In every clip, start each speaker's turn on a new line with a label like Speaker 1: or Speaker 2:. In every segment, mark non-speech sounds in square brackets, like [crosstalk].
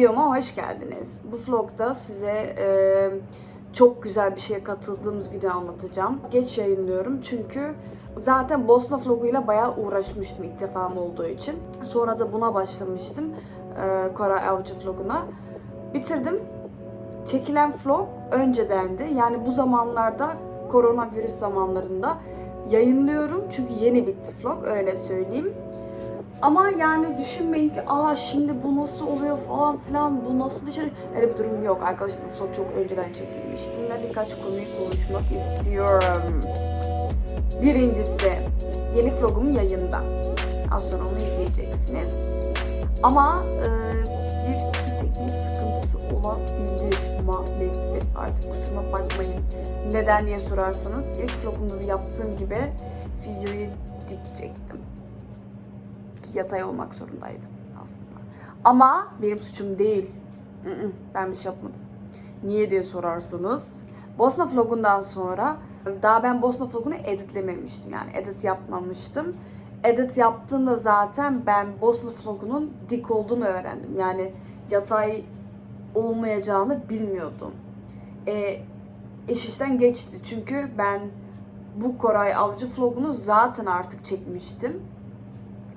Speaker 1: Videoma hoş geldiniz. Bu vlogda size e, çok güzel bir şeye katıldığımız günü anlatacağım. Geç yayınlıyorum çünkü zaten Bosna vloguyla bayağı uğraşmıştım ilk defam olduğu için. Sonra da buna başlamıştım. E, Koray Avcı vloguna. Bitirdim. Çekilen vlog öncedendi. Yani bu zamanlarda koronavirüs zamanlarında yayınlıyorum. Çünkü yeni bitti vlog öyle söyleyeyim. Ama yani düşünmeyin ki aa şimdi bu nasıl oluyor falan filan bu nasıl dışarı öyle bir durum yok arkadaşlar bu vlog çok önceden çekilmiş. Sizinle birkaç konuyu konuşmak istiyorum. Birincisi yeni vlogum yayında. Az sonra onu izleyeceksiniz. Ama e, bir teknik sıkıntısı olabilir maalesef artık kusuruma bakmayın. Neden diye sorarsanız ilk vlogumda da yaptığım gibi videoyu dikecektim yatay olmak zorundaydım aslında. Ama benim suçum değil. Ben bir şey yapmadım. Niye diye sorarsanız Bosna vlogundan sonra daha ben Bosna vlogunu editlememiştim yani edit yapmamıştım. Edit yaptığımda zaten ben Bosna vlogunun dik olduğunu öğrendim. Yani yatay olmayacağını bilmiyordum. E, iş işten geçti çünkü ben bu Koray Avcı vlogunu zaten artık çekmiştim.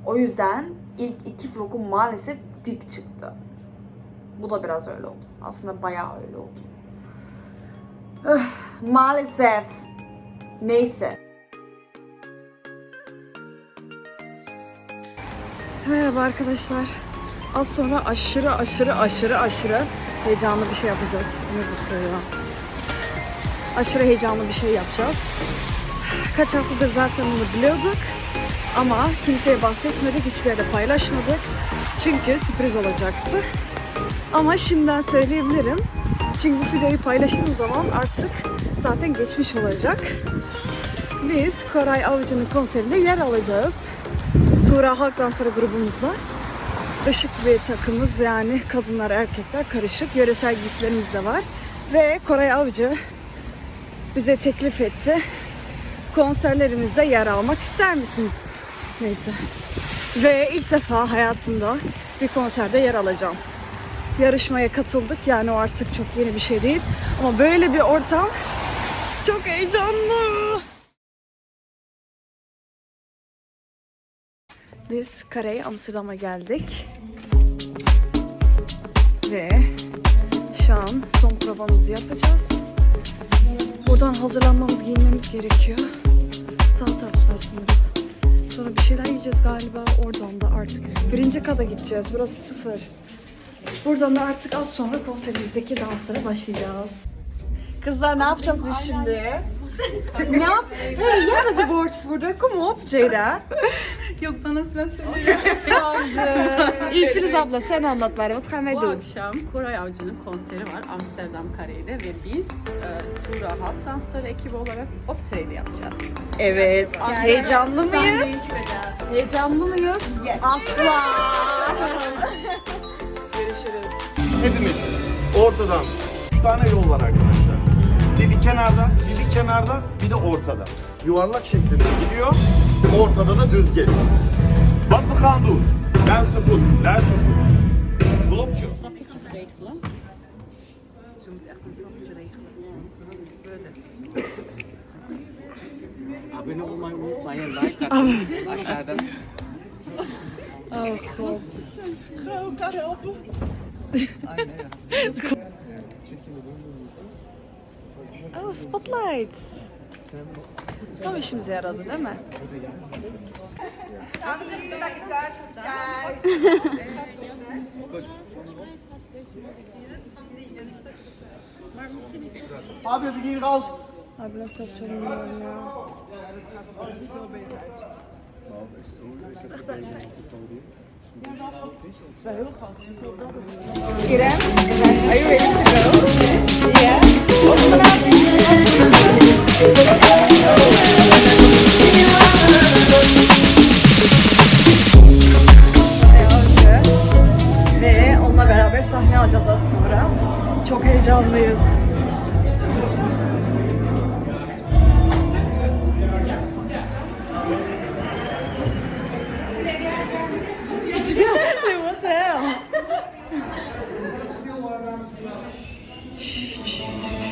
Speaker 1: O yüzden ilk iki vlogum maalesef dik çıktı. Bu da biraz öyle oldu. Aslında bayağı öyle oldu. Öh, maalesef. Neyse. Merhaba arkadaşlar. Az sonra aşırı aşırı aşırı aşırı heyecanlı bir şey yapacağız. Bu ya? Aşırı heyecanlı bir şey yapacağız. Kaç haftadır zaten bunu biliyorduk. Ama kimseye bahsetmedik, hiçbir yerde paylaşmadık. Çünkü sürpriz olacaktı. Ama şimdiden söyleyebilirim. Çünkü bu videoyu paylaştığım zaman artık zaten geçmiş olacak. Biz Koray Avcı'nın konserinde yer alacağız. Tuğra Halk Dansları grubumuzla. Işık bir takımız yani kadınlar erkekler karışık. Yöresel giysilerimiz de var. Ve Koray Avcı bize teklif etti. Konserlerimizde yer almak ister misiniz? Neyse. Ve ilk defa hayatımda bir konserde yer alacağım. Yarışmaya katıldık yani o artık çok yeni bir şey değil. Ama böyle bir ortam çok heyecanlı. Biz Karey Amsterdam'a geldik. Ve şu an son provamızı yapacağız. Buradan hazırlanmamız, giyinmemiz gerekiyor. Sağ taraflar sanırım. Sonra bir şeyler yiyeceğiz galiba oradan da artık. Birinci kata gideceğiz. Burası sıfır. Buradan da artık az sonra konserimizdeki danslara başlayacağız. Kızlar ne yapacağız biz şimdi? Ne yap? Hey, jij bent de woordvoerder. Kom op, Jada.
Speaker 2: Yok bana sıra söylüyor.
Speaker 3: İlfiliz abla sen anlat bari. What gaan wij
Speaker 2: Bu
Speaker 3: doen?
Speaker 2: akşam Koray Avcı'nın konseri var Amsterdam Kare'de ve biz e, Tura Halk Dansları ekibi olarak Optre'de yapacağız.
Speaker 1: Evet. Heyecanlı mıyız?
Speaker 3: Heyecanlı mıyız?
Speaker 1: Asla. [laughs] Görüşürüz.
Speaker 4: Hepimiz ortadan 3 tane yol var arkadaşlar. Bir, bir kenarda, kenarda, bir de ortada. Yuvarlak şeklinde gidiyor, ortada da düz geliyor. Wat we gaan doen, Lense voet, Lense voet. Blokje.
Speaker 2: Trapjes regelen. Ze moet echt een trapje regelen. Böyle.
Speaker 5: Abone olmayı unutmayın. Like atın. Aşağıdan.
Speaker 3: Oh god.
Speaker 1: Oh, spotlights. Tam işimize yaradı değil mi?
Speaker 4: Abi wir gehen raus.
Speaker 1: Abi nasıl yapacağım bilmiyorum ya. İrem, are you ready to go?
Speaker 3: 気
Speaker 6: 持ちいい。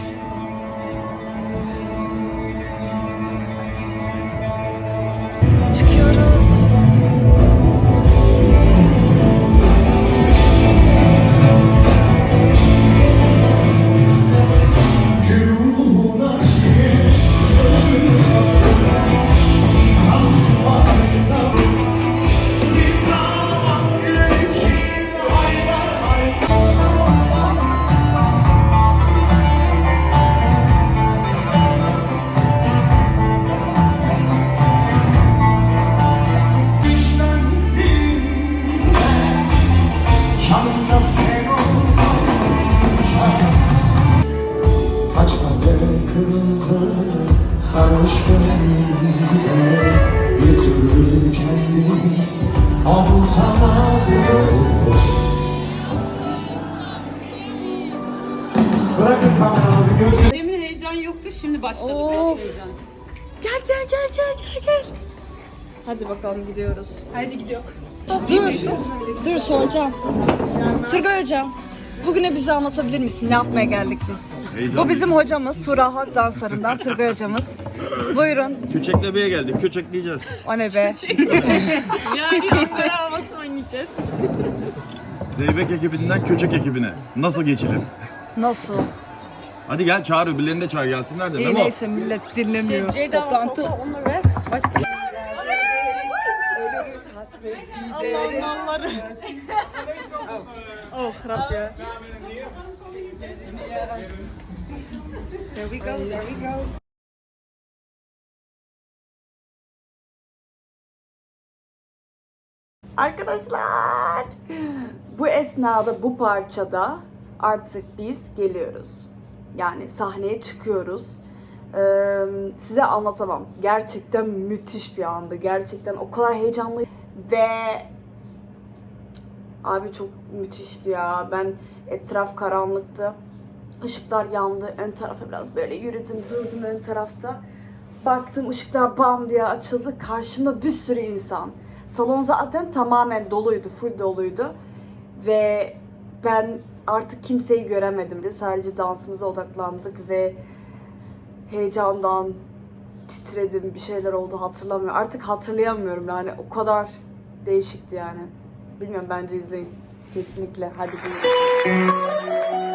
Speaker 6: Bir göz
Speaker 2: Demin heyecan yoktu, şimdi başladı
Speaker 3: Of.
Speaker 2: biraz heyecan.
Speaker 3: Gel gel gel gel gel gel. Hadi bakalım gidiyoruz.
Speaker 2: Haydi gidiyor.
Speaker 3: Dur. Dur soracağım. Turgay hocam. Bugüne bize anlatabilir misin? Ne yapmaya geldik biz? Bu bizim hocamız. Tura Halk Dansları'ndan Turgay hocamız. Buyurun.
Speaker 4: Köçeklemeye geldik. Köçekleyeceğiz.
Speaker 3: O ne be?
Speaker 2: Yani Ankara havası oynayacağız.
Speaker 4: Zeybek ekibinden köçek ekibine. Nasıl geçilir?
Speaker 3: Nasıl?
Speaker 4: Hadi gel çağır öbürlerini de çağır gelsinler de.
Speaker 3: İyi
Speaker 4: Memo.
Speaker 3: neyse millet dinlemiyor.
Speaker 2: Şey, Ceyda
Speaker 3: Toplantı.
Speaker 2: Toplantı. onu ver. Başka.
Speaker 3: Oh Rab ya. There we go, there we go.
Speaker 1: Arkadaşlar bu esnada bu parçada artık biz geliyoruz. Yani sahneye çıkıyoruz. Ee, size anlatamam. Gerçekten müthiş bir andı. Gerçekten o kadar heyecanlı ve abi çok müthişti ya. Ben etraf karanlıktı. Işıklar yandı. Ön tarafa biraz böyle yürüdüm, durdum ön tarafta. Baktım ışıklar bam diye açıldı. Karşımda bir sürü insan. Salon zaten tamamen doluydu, full doluydu. Ve ben artık kimseyi göremedim. Sadece dansımıza odaklandık ve heyecandan titredim. Bir şeyler oldu hatırlamıyorum. Artık hatırlayamıyorum yani. O kadar değişikti yani. Bilmiyorum bence izleyin. Kesinlikle. Hadi buyurun.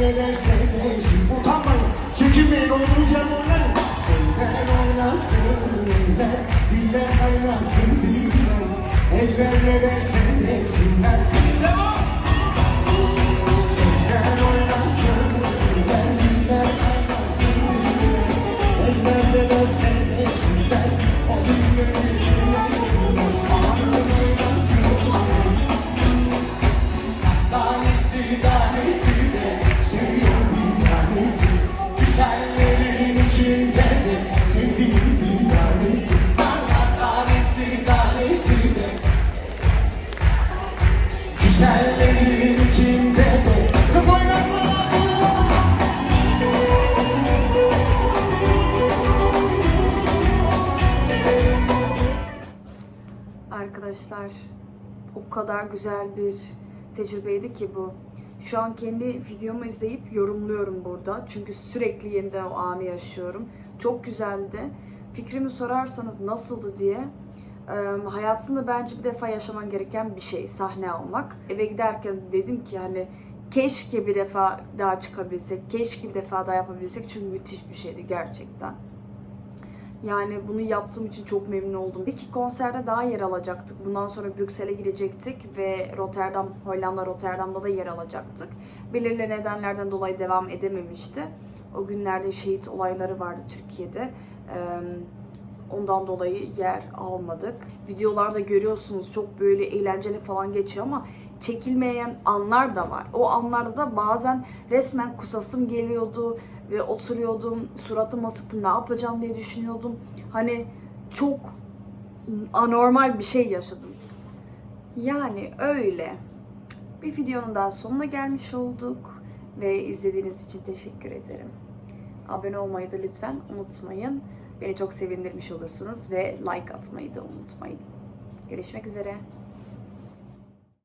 Speaker 6: Eller sevmeyin, utanmayın. Çekinmeyin, olduğunuz yerde oynayın. Eller oynasın, eller, diller kaynasın diller. Eller ne dersen desinler Eller oynasın
Speaker 1: Arkadaşlar o kadar güzel bir tecrübeydi ki bu. Şu an kendi videomu izleyip yorumluyorum burada. Çünkü sürekli yeniden o anı yaşıyorum. Çok güzeldi. Fikrimi sorarsanız nasıldı diye. Hayatında bence bir defa yaşaman gereken bir şey sahne almak. Eve giderken dedim ki hani keşke bir defa daha çıkabilsek, keşke bir defa daha yapabilsek çünkü müthiş bir şeydi gerçekten. Yani bunu yaptığım için çok memnun oldum. İki konserde daha yer alacaktık. Bundan sonra Brüksel'e gidecektik ve Rotterdam, Hollanda Rotterdam'da da yer alacaktık. Belirli nedenlerden dolayı devam edememişti. O günlerde şehit olayları vardı Türkiye'de. Ee, Ondan dolayı yer almadık. Videolarda görüyorsunuz çok böyle eğlenceli falan geçiyor ama çekilmeyen anlar da var. O anlarda da bazen resmen kusasım geliyordu ve oturuyordum, suratım asıktı, ne yapacağım diye düşünüyordum. Hani çok anormal bir şey yaşadım. Yani öyle. Bir videonun daha sonuna gelmiş olduk ve izlediğiniz için teşekkür ederim. Abone olmayı da lütfen unutmayın. Beni çok sevindirmiş olursunuz ve like atmayı da unutmayın. Görüşmek üzere.